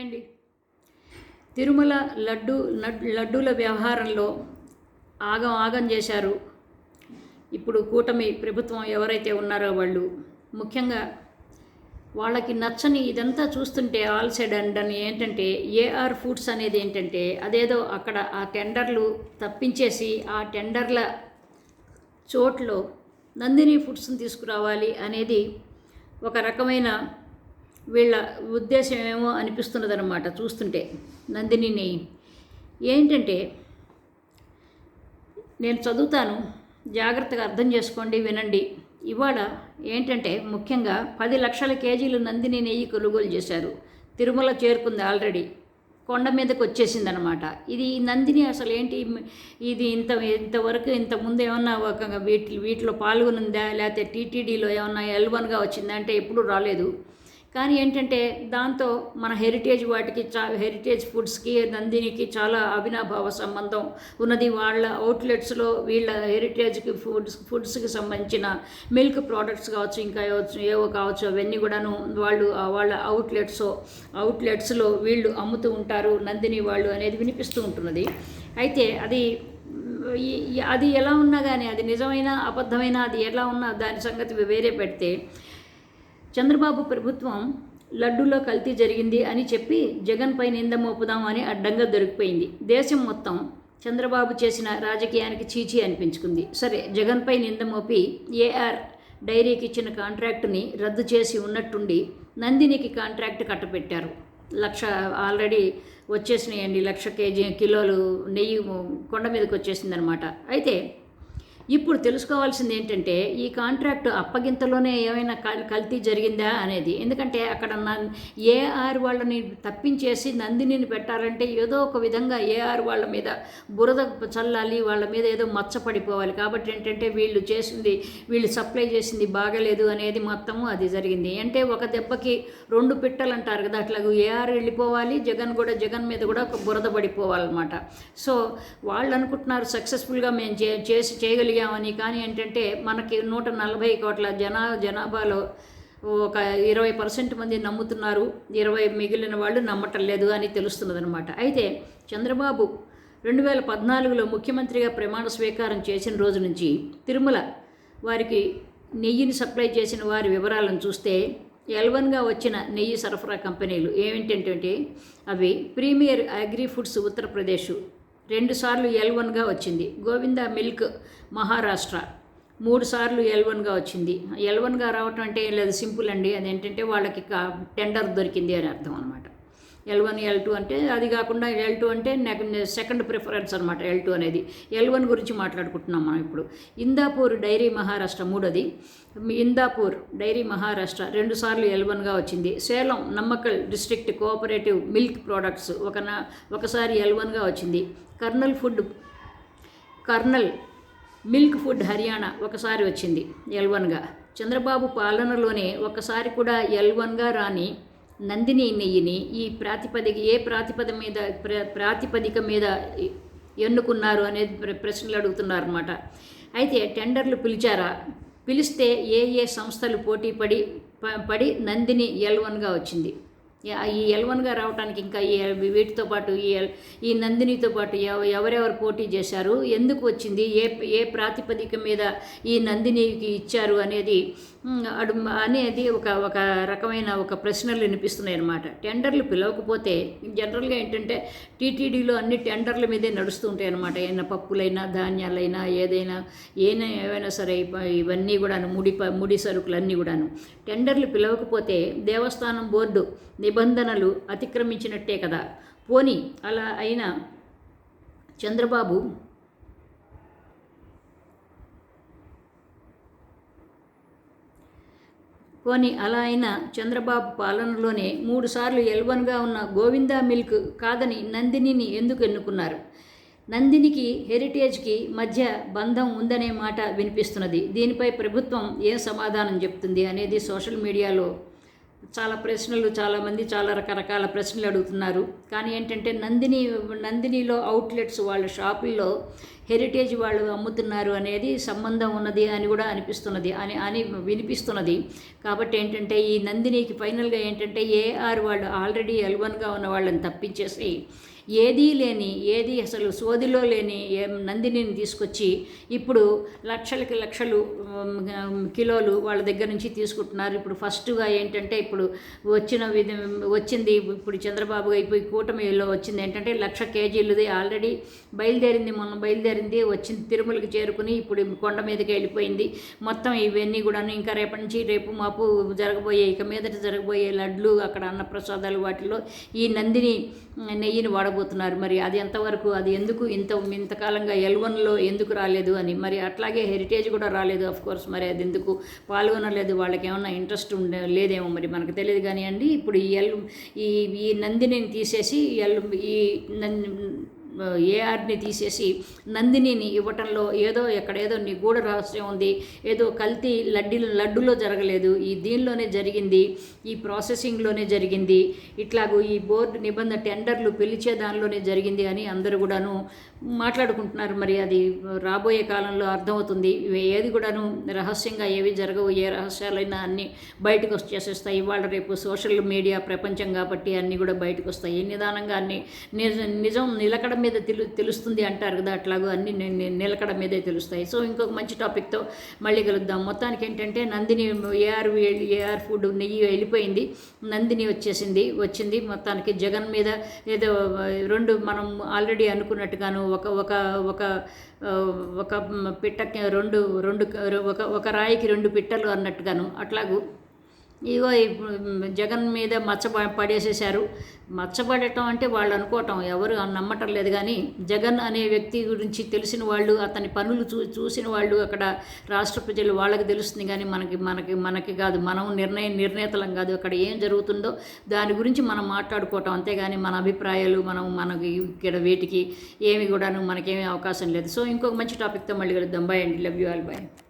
అండి తిరుమల లడ్డు లడ్- లడ్డూల వ్యవహారంలో ఆగం ఆగం చేశారు. ఇప్పుడు కూటమి ప్రభుత్వం ఎవరైతే ఉన్నారో వాళ్ళు ముఖ్యంగా వాళ్ళకి నచ్చని ఇదంతా చూస్తుంటే ఆల్ సైడ్ అండ్ అని ఏంటంటే ఏఆర్ ఫుడ్స్ అనేది ఏంటంటే అదేదో అక్కడ ఆ టెండర్లు తప్పించేసి ఆ టెండర్ల చోట్లో నందిని ఫుడ్స్ని తీసుకురావాలి అనేది ఒక రకమైన వీళ్ళ ఉద్దేశం ఏమో అనిపిస్తున్నదన్నమాట చూస్తుంటే. నందినిని ఏంటంటే నేను చదువుతాను జాగ్రత్తగా అర్థం చేసుకోండి వినండి. ఇవాళ ఏంటంటే ముఖ్యంగా పది లక్షల కేజీలు నందిని నెయ్యి కొనుగోలు చేశారు. తిరుమల చేరుకుంది ఆల్రెడీ. కొండ మీదకి వచ్చేసిందనమాట ఇది నందిని అసలు ఏంటి? ఇది ఇంత ఇంతవరకు ఇంత ముందు ఏమన్నా ఒక వీటి వీటిలో పాల్గొనుందా? లేకపోతే టీటీడీలో ఏమన్నా ఎల్వన్గా వచ్చిందా? అంటే ఎప్పుడూ రాలేదు. కానీ ఏంటంటే దాంతో మన హెరిటేజ్ వాటికి చా హెరిటేజ్ ఫుడ్స్కి నందినికి చాలా అవినాభావ సంబంధం. ఉన్నది వాళ్ళ అవుట్లెట్స్లో వీళ్ళ హెరిటేజ్కి ఫుడ్స్ ఫుడ్స్కి సంబంధించిన మిల్క్ ప్రోడక్ట్స్ కావచ్చు ఇంకా ఏవో- ఏవో కావచ్చు అవన్నీ కూడాను వాళ్ళు వాళ్ళ అవుట్లెట్స్ అవుట్లెట్స్లో వీళ్ళు అమ్ముతూ ఉంటారు. నందిని వాళ్ళు అనేది వినిపిస్తూ ఉంటున్నది. అయితే అది అది ఎలా ఉన్నా కానీ అది నిజమైన అబద్ధమైన అది ఎలా ఉన్నా దాని సంగతి వేరే పెడితే చంద్రబాబు ప్రభుత్వం లడ్డూలో కల్తీ జరిగింది అని చెప్పి జగన్పై నింద మోపుదాం అని అడ్డంగా దొరికిపోయింది. దేశం మొత్తం చంద్రబాబు చేసిన రాజకీయానికి చీచి అనిపించుకుంది. సరే జగన్పై నింద మోపి ఏఆర్ డైరీకి ఇచ్చిన కాంట్రాక్టుని రద్దు చేసి ఉన్నట్టుండి నందినికి కాంట్రాక్ట్ కట్టపెట్టారు లక్ష ఆల్రెడీ వచ్చేసినాయండి లక్ష కేజీ కిలోలు నెయ్యి కొండ మీదకి వచ్చేసిందనమాట. అయితే ఇప్పుడు తెలుసుకోవాల్సింది ఏంటంటే ఈ కాంట్రాక్ట్ అప్పగింతలోనే ఏమైనా కల్- కల్తీ జరిగిందా అనేది. ఎందుకంటే అక్కడ ఏఆర్ వాళ్ళని తప్పించేసి నందినిని పెట్టాలంటే ఏదో ఒక విధంగా ఏఆర్ వాళ్ళ మీద బురద చల్లాలి వాళ్ళ మీద ఏదో మచ్చ పడిపోవాలి. కాబట్టి ఏంటంటే వీళ్ళు చేసింది వీళ్ళు సప్లై చేసింది బాగలేదు అనేది మొత్తము అది జరిగింది. అంటే ఒక దెబ్బకి రెండు పిట్టలు అంటారు కదా అట్లాగూ ఏఆర్ వెళ్ళిపోవాలి జగన్ కూడా జగన్ మీద కూడా ఒక బురద పడిపోవాలన్నమాట. సో వాళ్ళు అనుకుంటున్నారు సక్సెస్ఫుల్గా మేము చే చేసి చేయగలిగామని కానీ ఏంటంటే మనకి నూట నలభై కోట్ల జనా జనాభాలో ఒక ఇరవై పర్సెంట్ మంది నమ్ముతున్నారు. ఇరవై మిగిలిన వాళ్ళు నమ్మటం లేదు అని తెలుస్తున్నదనమాట అయితే చంద్రబాబు రెండు వేల పద్నాలుగులో ముఖ్యమంత్రిగా ప్రమాణ స్వీకారం చేసిన రోజు నుంచి తిరుమల వారికి నెయ్యిని సప్లై చేసిన వారి వివరాలను చూస్తే ఎల్వన్గా వచ్చిన నెయ్యి సరఫరా కంపెనీలు ఏమిటంటే అవి ప్రీమియర్ అగ్రి ఫుడ్స్ ఉత్తరప్రదేశ్ రెండుసార్లు ఎల్ వన్గా వచ్చింది. గోవింద మిల్క్ మహారాష్ట్ర. మూడు సార్లు ఎల్ వన్గా వచ్చింది. ఎల్ వన్గా రావటం అంటే ఏం లేదు సింపుల్ అండి. అదేంటంటే వాళ్ళకి టెండర్ దొరికింది అని అర్థం అనమాట ఎల్ వన్ ఎల్ టూ అంటే అది కాకుండా ఎల్ టూ అంటే నాకు సెకండ్ ప్రిఫరెన్స్ అనమాట ఎల్ టూ అనేది. ఎల్ వన్ గురించి మాట్లాడుకుంటున్నాం మనం ఇప్పుడు. ఇందాపూర్ డైరీ మహారాష్ట్ర మూడోది. ఇందాపూర్ డైరీ మహారాష్ట్ర రెండుసార్లు ఎల్ వన్గా వచ్చింది. Salem Namakkal district cooperative milk products ఒక ఒకసారి ఎల్ వన్గా వచ్చింది. Karnal food Karnal milk food Haryana ఒకసారి వచ్చింది ఎల్ వన్గా చంద్రబాబు పాలనలోనే ఒకసారి కూడా ఎల్ వన్గా రాని నందిని నెయ్యిని ఈ ప్రాతిపదిక ఏ ప్రాతిపద మీద ప్ర ప్రాతిపదిక మీద ఎన్నుకున్నారు అనేది ప్ర- ప్రశ్నలు అడుగుతున్నారు అనమాట అయితే టెండర్లు పిలిచారా? పిలిస్తే ఏ ఏ సంస్థలు పోటీ పడి ప- పడి నందిని ఎల్వన్గా వచ్చింది? ఈ ఎల్వన్గా రావడానికి ఇంకా ఈ వీటితో పాటు ఈ ఈ నందినితో పాటు ఎవ- ఎవరెవరు పోటీ చేశారు ఎందుకు వచ్చింది ఏ ఏ ప్రాతిపదిక మీద ఈ నందినికి ఇచ్చారు అనేది అడు అనేది ఒక ఒక రకమైన ఒక ప్రశ్నలు వినిపిస్తున్నాయి అన్నమాట. టెండర్లు పిలవకపోతే జనరల్గా ఏంటంటే టీటీడీలో అన్ని టెండర్ల మీదే నడుస్తూ ఉంటాయి అన్నమాట. ఏమైనా పప్పులైనా ధాన్యాలైనా ఏదైనా ఏనా ఏవైనా సరే ఇవన్నీ కూడాను ముడి ప- ముడి సరుకులు అన్నీ కూడాను. టెండర్లు పిలవకపోతే దేవస్థానం బోర్డు నిబంధనలు అతిక్రమించినట్టే కదా. పోని అలా అయిన చంద్రబాబు పోనీ అలా అయినా చంద్రబాబు పాలనలోనే మూడుసార్లు ఎల్వన్గా ఉన్న గోవిందా మిల్క్ కాదని నందినిని ఎందుకు ఎన్నుకున్నారు? నందినికి హెరిటేజ్కి మధ్య బంధం ఉందనే మాట వినిపిస్తున్నది. దీనిపై ప్రభుత్వం ఏం సమాధానం చెప్తుంది అనేది సోషల్ మీడియాలో చాలా ప్రశ్నలు చాలామంది చాలా రకరకాల ప్రశ్నలు అడుగుతున్నారు. కానీ ఏంటంటే నందిని నందినిలో అవుట్లెట్స్ వాళ్ళ షాపుల్లో హెరిటేజ్ వాళ్ళు అమ్ముతున్నారు అనేది సంబంధం ఉన్నది అని కూడా అనిపిస్తున్నది అని అని వినిపిస్తున్నది. కాబట్టి ఏంటంటే ఈ నందినికి ఫైనల్గా ఏంటంటే ఏఆర్ వాళ్ళు ఆల్రెడీ ఎల్వన్గా ఉన్న వాళ్ళని తప్పించేసి ఏదీ లేని ఏది అసలు సోదిలో లేని ఏం నందినిని తీసుకొచ్చి ఇప్పుడు లక్షలకి లక్షలు కిలోలు వాళ్ళ దగ్గర నుంచి తీసుకుంటున్నారు. ఇప్పుడు ఫస్ట్గా ఏంటంటే ఇప్పుడు వచ్చిన విధ వచ్చింది ఇప్పుడు చంద్రబాబు అయిపోయి కూటమిలో వచ్చింది ఏంటంటే లక్ష కేజీలది ఆల్రెడీ బయలుదేరింది మొన్న బయలుదేరింది వచ్చింది తిరుమలకి చేరుకుని ఇప్పుడు కొండ మీదకి వెళ్ళిపోయింది. మొత్తం ఇవన్నీ కూడా ఇంకా రేపటి నుంచి రేపు మాపు జరగబోయే ఇక మీదట జరగబోయే లడ్లు అక్కడ అన్నప్రసాదాలు వాటిలో ఈ నందిని నెయ్యిని వాడబోతున్నారు. మరి అది ఎంతవరకు అది ఎందుకు ఇంత ఇంతకాలంగా ఎల్వన్లో ఎందుకు రాలేదు అని. మరి అట్లాగే హెరిటేజ్ కూడా రాలేదు అఫ్ కోర్స్ మరి అది ఎందుకు పాల్గొనలేదు? వాళ్ళకి ఏమన్నా ఇంట్రెస్ట్ ఉండే లేదేమో మరి మనకు తెలియదు కానీ అండి ఇప్పుడు ఈ ఎల్ ఈ ఈ నందినిని తీసేసి ఎల్ ఈ నంది ఏఆర్ని తీసేసి నందినిని ఇవ్వటంలో ఏదో ఎక్కడేదో నిగూఢ రహస్యం ఉంది. ఏదో కల్తీ లడ్డి లడ్డులో జరగలేదు. ఈ దీనిలోనే జరిగింది. ఈ ప్రాసెసింగ్లోనే జరిగింది. ఇట్లాగూ ఈ బోర్డు నిబంధన టెండర్లు పిలిచే దానిలోనే జరిగింది అని అందరూ కూడాను మాట్లాడుకుంటున్నారు. మరి అది రాబోయే కాలంలో అర్థమవుతుంది. ఏది కూడాను రహస్యంగా ఏవి జరగవు. ఏ రహస్యాలైనా అన్నీ బయటకు వచ్చేసేస్తాయి. ఇవాళ రేపు సోషల్ మీడియా ప్రపంచం కాబట్టి అన్నీ కూడా బయటకు వస్తాయి. నిదానంగా అన్ని నిజం నిలకడ మీద తెలు తెలుస్తుంది అంటారు కదా అట్లాగో అన్ని నిలకడ మీదే తెలుస్తాయి. సో ఇంకొక మంచి టాపిక్తో మళ్ళీ కలుద్దాం. మొత్తానికి ఏంటంటే నందిని ఏఆర్ ఏఆర్ ఫుడ్ నెయ్యి వెళ్ళిపోయింది. నందిని వచ్చేసింది. వచ్చింది. మొత్తానికి జగన్ మీద ఏదో రెండు మనం ఆల్రెడీ అనుకున్నట్టుగాను ఒక ఒక ఒక ఒక పిట్టకి రెండు రెండు ఒక ఒక రాయికి రెండు పిట్టలు అన్నట్టుగాను అట్లాగూ ఇగో ఇప్పుడు జగన్ మీద మచ్చ పడేసేశారు. మచ్చపడటం అంటే వాళ్ళు అనుకోవటం ఎవరు నమ్మటం లేదు కానీ జగన్ అనే వ్యక్తి గురించి తెలిసిన వాళ్ళు అతని పనులు చూ చూసిన వాళ్ళు అక్కడ రాష్ట్ర ప్రజలు వాళ్ళకి తెలుస్తుంది కానీ మనకి మనకి మనకి కాదు. మనం నిర్ణయం నిర్ణేతలం కాదు. అక్కడ ఏం జరుగుతుందో దాని గురించి మనం మాట్లాడుకోవటం అంతేగాని మన అభిప్రాయాలు మనం మనకి ఇక్కడ వీటికి ఏమి కూడాను మనకేమీ అవకాశం లేదు. సో ఇంకొక మంచి టాపిక్తో మళ్ళీ కలుద్దాం. బాయ్ అండి. Love you all. బాయ్